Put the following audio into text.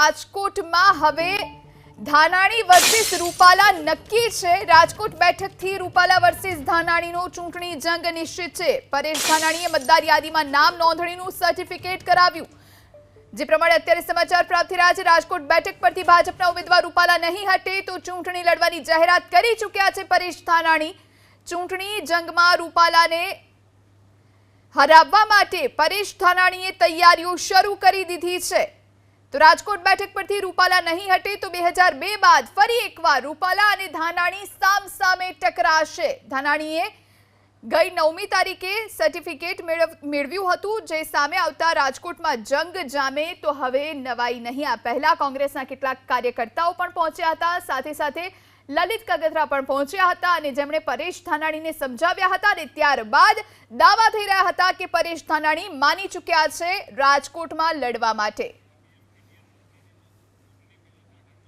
રાજકોટમાં હવે ધાનાણી વર્સિસ રૂપાલા નક્કી છે. રાજકોટ બેઠકથી રૂપાલા વર્સિસ ધાનાણીનો ચૂંટણી જંગ નિશ્ચિત છે. પરેશ ધાનાણીએ મતદાર યાદીમાં નામ નોંધણીનું સર્ટિફિકેટ કરાવ્યું. જે પ્રમાણે અત્યારે સમાચાર પ્રાપ્ત થઈ રહ્યા છે, રાજકોટ બેઠક પરથી ભાજપના ઉમેદવાર રૂપાલા નહીં હટે તો ચૂંટણી લડવાની જાહેરાત કરી ચૂક્યા છે પરેશ ધાનાણી. ચૂંટણી જંગમાં રૂપાલાને હરાવવા માટે પરેશ ધાનાણીએ તૈયારીઓ શરૂ કરી દીધી છે. તો રાજકોટ બેઠક પરથી રૂપાલા નહીં હટે તો બે હજાર બે બાદ ફરી એકવાર રૂપાલા અને ધાનાણી સામ સામે ટકરાશે. ધાનાણીએ ગઈ નવમી તારીખે સર્ટિફિકેટ મેળવ- મેળવ્યું હતું, જે સામે આવતા રાજકોટમાં જંગ જામે તો હવે નવાઈ નહીં. આ પહેલા કોંગ્રેસના કેટલાક કાર્યકર્તાઓ પણ પહોંચ્યા હતા, સાથે સાથે લલિત કગથરા પણ પહોંચ્યા હતા અને જેમણે પરેશ ધાનાણીને સમજાવ્યા હતા અને ત્યારબાદ દાવા થઈ રહ્યા હતા કે પરેશ ધાનાણી માની ચૂક્યા છે રાજકોટમાં લડવા માટે.